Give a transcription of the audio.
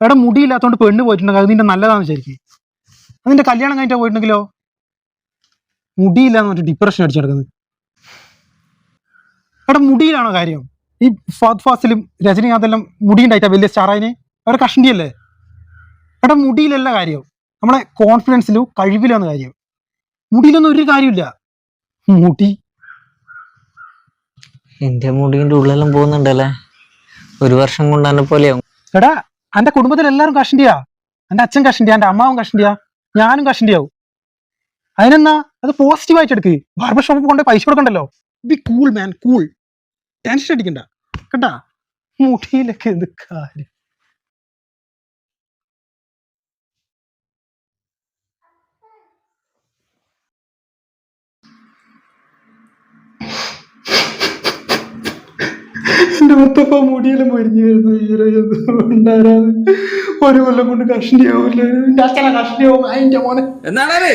എടാ മുടിയില്ലാത്തോണ്ട് പെണ്ണ് പോയിട്ടുണ്ടെങ്കിൽ അത് നിന്റെ നല്ലതാന്ന് ശരിക്കും അത് നിന്റെ കല്യാണം കഴിഞ്ഞിട്ട് പോയിട്ടുണ്ടെങ്കിലോ? മുടിയില്ലാന്ന് പറഞ്ഞിട്ട് ഡിപ്രഷൻ അടിച്ചെടുക്കുന്നത് എടാ മുടിയിലാണോ കാര്യം? ഈ ഫാദ് ഫാസിലും രജനീകാന്തെല്ലാം മുടി ഉണ്ടായിട്ടാ വലിയ സ്റ്റാറായിന്? അവരെ കഷണ്ടിയല്ലേ? എടാ മുടിയിലല്ല കാര്യം. നമ്മളെ കോൺഫിഡൻസിലും കഴിവിലാണ് കാര്യം. മുടിയിലൊന്നും ഒരു കാര്യമില്ല. മുടി. എന്റെ മുടിന്റെ ഉള്ളെല്ലാം പോകുന്നുണ്ടല്ലേ? ഒരു വർഷം കൊണ്ട് പോലെയാവും. എടാ എന്റെ കുടുംബത്തിൽ എല്ലാവരും കഷണ്ടിയാ എന്റെ അച്ഛൻ കഷണ്ടിയാ എന്റെ അമ്മാവും കഷണ്ടിയാ ഞാനും കഷണ്ടിയാവും അതിനെന്നാ? അത് പോസിറ്റീവായിട്ട് എടുക്ക്. ബാർബർ ഷോപ്പിൽ കൊണ്ട് പൈസ കൊടുക്കണ്ടല്ലോ. Be cool man cool tension അടിക്കണ്ട. കേട്ടാ മുടിയിലൊക്കെ എന്ത് കാര്യം? എന്റെ മുത്തപ്പ മുടിയിലും മരിഞ്ഞു വരുന്നു ഉണ്ടാരാത്? ഒരു കൊല്ലം കൊണ്ട് കഷ്ണിയാവൂല്ലേ എന്റെ അച്ഛനെ കഷ്ണിയാവും അതിന്റെ മോനെ എന്നാണേ